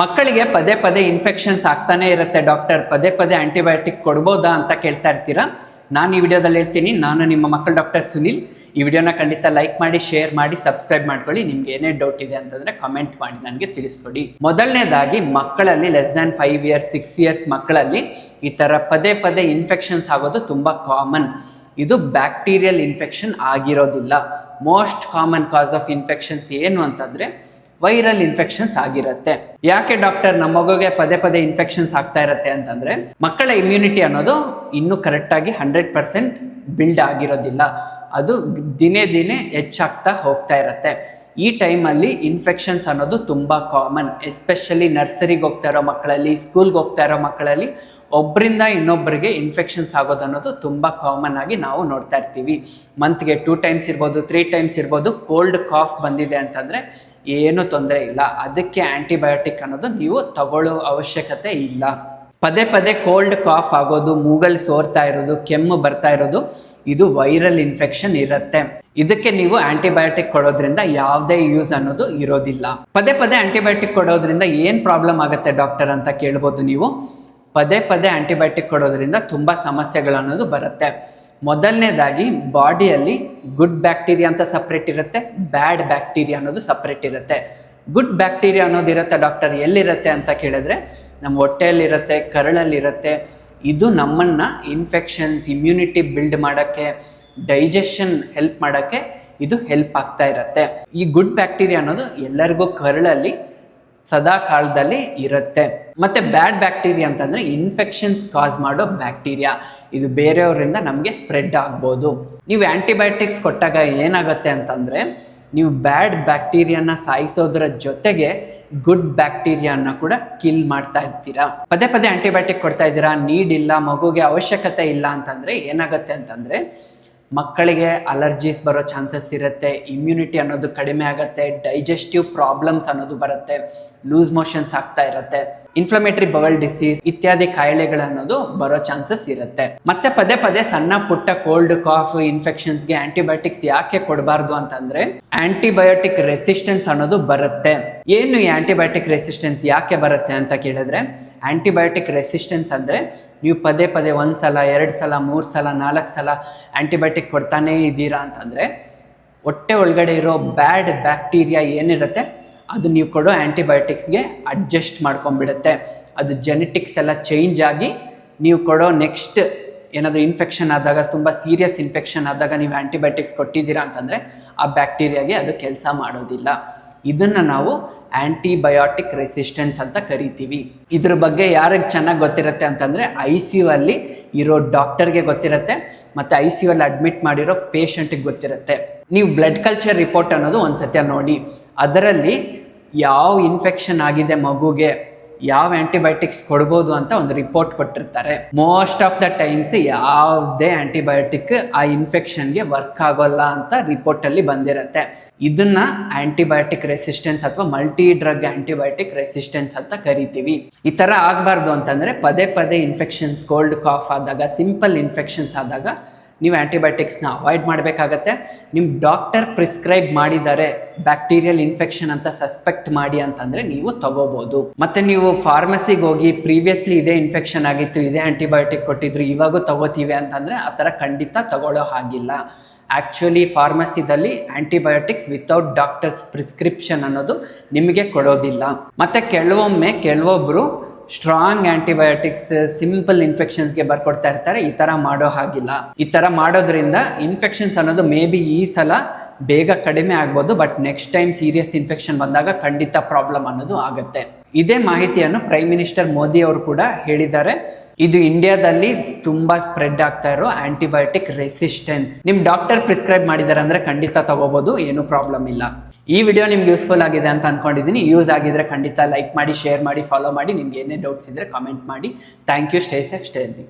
ಮಕ್ಕಳಿಗೆ ಪದೇ ಪದೇ ಇನ್ಫೆಕ್ಷನ್ಸ್ ಆಗ್ತಾನೆ ಇರುತ್ತೆ ಡಾಕ್ಟರ್ ಪದೇ ಪದೇ ಆಂಟಿಬಯೋಟಿಕ್ ಕೊಡ್ಬೋದಾ ಅಂತ ಕೇಳ್ತಾ ಇರ್ತೀರಾ? ನಾನು ಈ ವಿಡಿಯೋದಲ್ಲಿ ಹೇಳ್ತೀನಿ. ನಾನು ನಿಮ್ಮ ಮಕ್ಕಳ ಡಾಕ್ಟರ್ ಸುನಿಲ್. ಈ ವಿಡಿಯೋನ ಖಂಡಿತ ಲೈಕ್ ಮಾಡಿ ಶೇರ್ ಮಾಡಿ ಸಬ್ಸ್ಕ್ರೈಬ್ ಮಾಡ್ಕೊಳ್ಳಿ. ನಿಮ್ಗೆ ಏನೇ ಡೌಟ್ ಇದೆ ಅಂತಂದ್ರೆ ಕಮೆಂಟ್ ಮಾಡಿ, ನನಗೆ ತಿಳಿಸ್ಕೊಡಿ. ಮೊದಲನೇದಾಗಿ ಮಕ್ಕಳಲ್ಲಿ less than five years six years ಮಕ್ಕಳಲ್ಲಿ ಈ ಥರ ಪದೇ ಪದೇ ಇನ್ಫೆಕ್ಷನ್ಸ್ ಆಗೋದು ತುಂಬ ಕಾಮನ್ ಇದು ಬ್ಯಾಕ್ಟೀರಿಯಲ್ ಇನ್ಫೆಕ್ಷನ್ ಆಗಿರೋದಿಲ್ಲ. Most common cause of infections ಏನು ಅಂತಂದ್ರೆ ವೈರಲ್ ಇನ್ಫೆಕ್ಷನ್ಸ್ ಆಗಿರುತ್ತೆ. ಯಾಕೆ ಡಾಕ್ಟರ್ ನಮ್ಮ ಮಗುಗೆ ಪದೇ ಪದೇ ಇನ್ಫೆಕ್ಷನ್ಸ್ ಆಗ್ತಾ ಇರುತ್ತೆ ಅಂತಂದ್ರೆ, ಮಕ್ಕಳ ಇಮ್ಯುನಿಟಿ ಅನ್ನೋದು ಇನ್ನೂ ಕರೆಕ್ಟಾಗಿ ಹಂಡ್ರೆಡ್ ಪರ್ಸೆಂಟ್ ಬಿಲ್ಡ್ ಆಗಿರೋದಿಲ್ಲ. ಅದು ದಿನೇ ದಿನೇ ಹೆಚ್ಚಾಗ್ತಾ ಹೋಗ್ತಾ ಇರುತ್ತೆ. ಈ ಟೈಮಲ್ಲಿ ಇನ್ಫೆಕ್ಷನ್ಸ್ ಅನ್ನೋದು ತುಂಬ ಕಾಮನ್ ಎಸ್ಪೆಷಲಿ ನರ್ಸರಿಗೆ ಹೋಗ್ತಾ ಇರೋ ಮಕ್ಕಳಲ್ಲಿ ಸ್ಕೂಲ್ಗೆ ಹೋಗ್ತಾ ಇರೋ ಮಕ್ಕಳಲ್ಲಿ ಒಬ್ಬರಿಂದ ಇನ್ನೊಬ್ಬರಿಗೆ ಇನ್ಫೆಕ್ಷನ್ಸ್ ಆಗೋದು ಅನ್ನೋದು ತುಂಬ ಕಾಮನ್ ಆಗಿ ನಾವು ನೋಡ್ತಾ ಇರ್ತೀವಿ. ಮಂತ್ಗೆ ಟೂ ಟೈಮ್ಸ್ ಇರ್ಬೋದು ತ್ರೀ ಟೈಮ್ಸ್ ಇರ್ಬೋದು ಕೋಲ್ಡ್ ಕಾಫ್ ಬಂದಿದೆ ಅಂತಂದರೆ ಏನೂ ತೊಂದರೆ ಇಲ್ಲ. ಅದಕ್ಕೆ ಆ್ಯಂಟಿಬಯೋಟಿಕ್ ಅನ್ನೋದು ನೀವು ತಗೊಳ್ಳೋ ಅವಶ್ಯಕತೆ ಇಲ್ಲ. ಪದೇ ಪದೇ ಕೋಲ್ಡ್ ಕಾಫ್ ಆಗೋದು ಮೂಗಲ್ ಸೋರ್ತಾ ಇರೋದು, ಕೆಮ್ಮು ಬರ್ತಾ ಇರೋದು ಇದು ವೈರಲ್ ಇನ್ಫೆಕ್ಷನ್ ಇರುತ್ತೆ. ಇದಕ್ಕೆ ನೀವು ಆಂಟಿಬಯೋಟಿಕ್ ಕೊಡೋದ್ರಿಂದ ಯಾವುದೇ ಯೂಸ್ ಅನ್ನೋದು ಇರೋದಿಲ್ಲ. ಪದೇ ಪದೇ ಆಂಟಿಬಯೋಟಿಕ್ ಕೊಡೋದ್ರಿಂದ ಏನು ಪ್ರಾಬ್ಲಮ್ ಆಗುತ್ತೆ ಡಾಕ್ಟರ್ ಅಂತ ಕೇಳ್ಬೋದು ನೀವು. ಪದೇ ಪದೇ ಆಂಟಿಬಯೋಟಿಕ್ ಕೊಡೋದ್ರಿಂದ ತುಂಬ ಸಮಸ್ಯೆಗಳು ಅನ್ನೋದು ಬರುತ್ತೆ. ಮೊದಲನೇದಾಗಿ ಬಾಡಿಯಲ್ಲಿ ಗುಡ್ ಬ್ಯಾಕ್ಟೀರಿಯಾ ಅಂತ ಸಪ್ರೇಟ್ ಇರುತ್ತೆ ಬ್ಯಾಡ್ ಬ್ಯಾಕ್ಟೀರಿಯಾ ಅನ್ನೋದು ಸಪ್ರೇಟ್ ಇರುತ್ತೆ. ಗುಡ್ ಬ್ಯಾಕ್ಟೀರಿಯಾ ಅನ್ನೋದು ಇರುತ್ತೆ ಡಾಕ್ಟರ್ ಎಲ್ಲಿರುತ್ತೆ ಅಂತ ಕೇಳಿದ್ರೆ, ನಮ್ಮ ಹೊಟ್ಟೆಯಲ್ಲಿರುತ್ತೆ, ಕರಳಲ್ಲಿರುತ್ತೆ ಇದು ನಮ್ಮನ್ನ ಇನ್ಫೆಕ್ಷನ್ಸ್ ಇಮ್ಯುನಿಟಿ ಬಿಲ್ಡ್ ಮಾಡೋಕ್ಕೆ ಡೈಜೆಷನ್ ಹೆಲ್ಪ್ ಮಾಡೋಕ್ಕೆ ಇದು ಹೆಲ್ಪ್ ಆಗ್ತಾ ಇರುತ್ತೆ. ಈ ಗುಡ್ ಬ್ಯಾಕ್ಟೀರಿಯಾ ಅನ್ನೋದು ಎಲ್ಲರಿಗೂ ಕರಳಲ್ಲಿ, ಸದಾ ಕಾಲದಲ್ಲಿ ಇರುತ್ತೆ. ಮತ್ತೆ ಬ್ಯಾಡ್ ಬ್ಯಾಕ್ಟೀರಿಯಾ ಅಂತಂದ್ರೆ ಇನ್ಫೆಕ್ಷನ್ಸ್ ಕಾಸ್ ಮಾಡೋ ಬ್ಯಾಕ್ಟೀರಿಯಾ ಇದು ಬೇರೆಯವರಿಂದ ನಮಗೆ ಸ್ಪ್ರೆಡ್ ಆಗ್ಬೋದು. ನೀವು ಆಂಟಿಬಯೋಟಿಕ್ಸ್ ಕೊಟ್ಟಾಗ ಏನಾಗುತ್ತೆ ಅಂತಂದ್ರೆ, ನೀವು ಬ್ಯಾಡ್ ಬ್ಯಾಕ್ಟೀರಿಯಾನ ಸಾಯಿಸೋದ್ರ ಜೊತೆಗೆ ಗುಡ್ ಬ್ಯಾಕ್ಟೀರಿಯಾನ ಕೂಡ ಕಿಲ್ ಮಾಡ್ತಾ ಇರ್ತೀರಾ? ಪದೇ ಪದೇ ಆಂಟಿಬಯೋಟಿಕ್ ಕೊಡ್ತಾ ಇದ್ದೀರಾ? ನೀಡ್ ಇಲ್ಲ ಮಗುಗೆ ಅವಶ್ಯಕತೆ ಇಲ್ಲ ಅಂತಂದ್ರೆ ಏನಾಗುತ್ತೆ ಅಂತಂದ್ರೆ ಮಕ್ಕಳಿಗೆ ಅಲರ್ಜೀಸ್ ಬರೋ ಚಾನ್ಸಸ್ ಇರುತ್ತೆ ಇಮ್ಯುನಿಟಿ ಅನ್ನೋದು ಕಡಿಮೆ ಆಗುತ್ತೆ ಡೈಜೆಸ್ಟಿವ್ ಪ್ರಾಬ್ಲಮ್ಸ್ ಅನ್ನೋದು ಬರುತ್ತೆ ಲೂಸ್ ಮೋಷನ್ಸ್ ಆಗ್ತಾ ಇರುತ್ತೆ ಇನ್ಫ್ಲಮೇಟರಿ ಬವಲ್ ಡಿಸೀಸ್ ಇತ್ಯಾದಿ ಕಾಯಿಲೆಗಳನ್ನೋದು ಬರೋ ಚಾನ್ಸಸ್ ಇರುತ್ತೆ. ಮತ್ತೆ ಪದೇ ಪದೇ ಸಣ್ಣ ಪುಟ್ಟ ಕೋಲ್ಡ್ ಕಾಫ್ ಇನ್ಫೆಕ್ಷನ್ಸ್ಗೆ ಆಂಟಿಬಯೋಟಿಕ್ಸ್ ಯಾಕೆ ಕೊಡಬಾರ್ದು ಅಂತಂದ್ರೆ ಆಂಟಿಬಯೋಟಿಕ್ ರೆಸಿಸ್ಟೆನ್ಸ್ ಅನ್ನೋದು ಬರುತ್ತೆ. ಏನು ಈ ಆಂಟಿಬಯೋಟಿಕ್ ರೆಸಿಸ್ಟೆನ್ಸ್ ಯಾಕೆ ಬರುತ್ತೆ ಅಂತ ಕೇಳಿದ್ರೆ ಆಂಟಿಬಯೋಟಿಕ್ ರೆಸಿಸ್ಟೆನ್ಸ್ ಅಂದರೆ ನೀವು ಪದೇ ಪದೇ ಒಂದು ಸಲ, ಎರಡು ಸಲ, ಮೂರು ಸಲ, ನಾಲ್ಕು ಸಲ ಆ್ಯಂಟಿಬಯೋಟಿಕ್ ಕೊಡ್ತಾನೇ ಇದ್ದೀರಾ ಅಂತಂದರೆ ಹೊಟ್ಟೆ ಒಳಗಡೆ ಇರೋ ಬ್ಯಾಡ್ ಬ್ಯಾಕ್ಟೀರಿಯಾ ಏನಿರುತ್ತೆ, ಅದು ನೀವು ಕೊಡೋ ಆ್ಯಂಟಿಬಯೋಟಿಕ್ಸ್ಗೆ ಅಡ್ಜಸ್ಟ್ ಮಾಡ್ಕೊಂಡ್ಬಿಡುತ್ತೆ. ಅದು ಜೆನೆಟಿಕ್ಸ್ ಎಲ್ಲ ಚೇಂಜ್ ಆಗಿ ನೀವು ಕೊಡೋ ನೆಕ್ಸ್ಟ್ ಏನಾದರೂ ಇನ್ಫೆಕ್ಷನ್ ಆದಾಗ, ತುಂಬ ಸೀರಿಯಸ್ ಇನ್ಫೆಕ್ಷನ್ ಆದಾಗ ನೀವು ಆ್ಯಂಟಿಬಯೋಟಿಕ್ಸ್ ಕೊಟ್ಟಿದ್ದೀರಾ ಅಂತಂದರೆ ಆ ಬ್ಯಾಕ್ಟೀರಿಯಾಗೆ ಅದು ಕೆಲಸ ಮಾಡೋದಿಲ್ಲ. ಇದನ್ನು ನಾವು ಆ್ಯಂಟಿಬಯೋಟಿಕ್ ರೆಸಿಸ್ಟೆನ್ಸ್ ಅಂತ ಕರಿತೀವಿ. ಇದ್ರ ಬಗ್ಗೆ ಯಾರಿಗೆ ಚೆನ್ನಾಗಿ ಗೊತ್ತಿರುತ್ತೆ ಅಂತಂದರೆ ಐ ಸಿ ಯು ಅಲ್ಲಿ ಇರೋ ಡಾಕ್ಟರ್ಗೆ ಗೊತ್ತಿರುತ್ತೆ, ಮತ್ತು ಐ ಸಿ ಯು ಅಲ್ಲಿ ಅಡ್ಮಿಟ್ ಮಾಡಿರೋ ಪೇಷಂಟಿಗೆ ಗೊತ್ತಿರುತ್ತೆ. ನೀವು ಬ್ಲಡ್ ಕಲ್ಚರ್ ರಿಪೋರ್ಟ್ ಅನ್ನೋದು ಒಂದು ಸತ್ಯ ನೋಡಿ. ಅದರಲ್ಲಿ ಯಾವ ಇನ್ಫೆಕ್ಷನ್ ಆಗಿದೆ ಮಗುಗೆ ಯಾವ ಆಂಟಿಬಯೋಟಿಕ್ಸ್ ಕೊಡ್ಬೋದು ಅಂತ ಒಂದು ರಿಪೋರ್ಟ್ ಕೊಟ್ಟಿರ್ತಾರೆ. ಮೋಸ್ಟ್ ಆಫ್ ದ ಟೈಮ್ಸ್ ಯಾವುದೇ ಆಂಟಿಬಯೋಟಿಕ್ ಆ ಇನ್ಫೆಕ್ಷನ್ಗೆ ವರ್ಕ್ ಆಗೋಲ್ಲ ಅಂತ ರಿಪೋರ್ಟಲ್ಲಿ ಬಂದಿರುತ್ತೆ. ಇದನ್ನ ಆಂಟಿಬಯೋಟಿಕ್ ರೆಸಿಸ್ಟೆನ್ಸ್ ಅಥವಾ ಮಲ್ಟಿ ಡ್ರಗ್ ಆಂಟಿಬಯೋಟಿಕ್ ರೆಸಿಸ್ಟೆನ್ಸ್ ಅಂತ ಕರಿತೀವಿ. ಈ ಥರ ಆಗಬಾರ್ದು ಅಂತಂದರೆ ಪದೇ ಪದೇ ಇನ್ಫೆಕ್ಷನ್ಸ್ ಕೋಲ್ಡ್ ಕಾಫ್ ಆದಾಗ ಸಿಂಪಲ್ ಇನ್ಫೆಕ್ಷನ್ಸ್ ಆದಾಗ ನೀವು ಆ್ಯಂಟಿಬಯೋಟಿಕ್ಸ್ನ ಅವಾಯ್ಡ್ ಮಾಡಬೇಕಾಗತ್ತೆ. ನಿಮ್ಮ ಡಾಕ್ಟರ್ ಪ್ರಿಸ್ಕ್ರೈಬ್ ಮಾಡಿದ್ದಾರೆ ಬ್ಯಾಕ್ಟೀರಿಯಲ್ ಇನ್ಫೆಕ್ಷನ್ ಅಂತ ಸಸ್ಪೆಕ್ಟ್ ಮಾಡಿ ಅಂತಂದರೆ ನೀವು ತಗೋಬೋದು. ಮತ್ತು ನೀವು ಫಾರ್ಮಸಿಗೆ ಹೋಗಿ ಪ್ರೀವಿಯಸ್ಲಿ ಇದೇ ಇನ್ಫೆಕ್ಷನ್ ಆಗಿತ್ತು, ಇದೇ ಆ್ಯಂಟಿಬಯೋಟಿಕ್ ಕೊಟ್ಟಿದ್ರು, ಇವಾಗೂ ತಗೋತೀವಿ ಅಂತಂದರೆ ಆ ಥರ ಖಂಡಿತ ತಗೊಳ್ಳೋ ಹಾಗಿಲ್ಲ. ಆ್ಯಕ್ಚುಲಿ ಫಾರ್ಮಸಿದಲ್ಲಿ ಆ್ಯಂಟಿಬಯೋಟಿಕ್ಸ್ ವಿತೌಟ್ ಡಾಕ್ಟರ್ಸ್ ಪ್ರಿಸ್ಕ್ರಿಪ್ಷನ್ ಅನ್ನೋದು ನಿಮಗೆ ಕೊಡೋದಿಲ್ಲ. ಮತ್ತು ಕೆಲವೊಮ್ಮೆ ಕೆಲವೊಬ್ಬರು ಸ್ಟ್ರಾಂಗ್ ಆಂಟಿಬಯೋಟಿಕ್ಸ್ ಸಿಂಪಲ್ ಇನ್ಫೆಕ್ಷನ್ಸ್ಗೆ ಬರ್ಕೊಡ್ತಾ ಇರ್ತಾರೆ. ಈ ಥರ ಮಾಡೋ ಹಾಗಿಲ್ಲ. ಈ ಥರ ಮಾಡೋದ್ರಿಂದ ಇನ್ಫೆಕ್ಷನ್ಸ್ ಅನ್ನೋದು ಮೇ ಬಿ ಈ ಸಲ ಬೇಗ ಕಡಿಮೆ ಆಗ್ಬೋದು but next time serious infection ಬಂದಾಗ ಖಂಡಿತ ಪ್ರಾಬ್ಲಮ್ ಅನ್ನೋದು ಆಗುತ್ತೆ. ಇದೇ ಮಾಹಿತಿಯನ್ನು ಪ್ರೈಮ್ ಮಿನಿಸ್ಟರ್ ಮೋದಿ ಅವರು ಕೂಡ ಹೇಳಿದ್ದಾರೆ. ಇದು ಇಂಡಿಯಾದಲ್ಲಿ ತುಂಬಾ ಸ್ಪ್ರೆಡ್ ಆಗ್ತಾ ಇರೋ ಆಂಟಿಬಯೋಟಿಕ್ ರೆಸಿಸ್ಟೆನ್ಸ್ ನಿಮ್ ಡಾಕ್ಟರ್ ಪ್ರಿಸ್ಕ್ರೈಬ್ ಮಾಡಿದ್ದಾರೆ ಅಂದ್ರೆ ಖಂಡಿತ ತಗೋಬಹುದು ಏನು ಪ್ರಾಬ್ಲಮ್ ಇಲ್ಲ. ಈ ವಿಡಿಯೋ ನಿಮ್ಗೆ ಯೂಸ್ಫುಲ್ ಆಗಿದೆ ಅಂತ ಅನ್ಕೊಂಡಿದ್ದೀನಿ ಯೂಸ್ ಆಗಿದ್ರೆ ಖಂಡಿತ ಲೈಕ್ ಮಾಡಿ ಶೇರ್ ಮಾಡಿ ಫಾಲೋ ಮಾಡಿ. ನಿಮ್ಗೆ ಏನೇ ಡೌಟ್ಸ್ ಇದ್ರೆ ಕಾಮೆಂಟ್ ಮಾಡಿ. Thank you stay safe stay healthy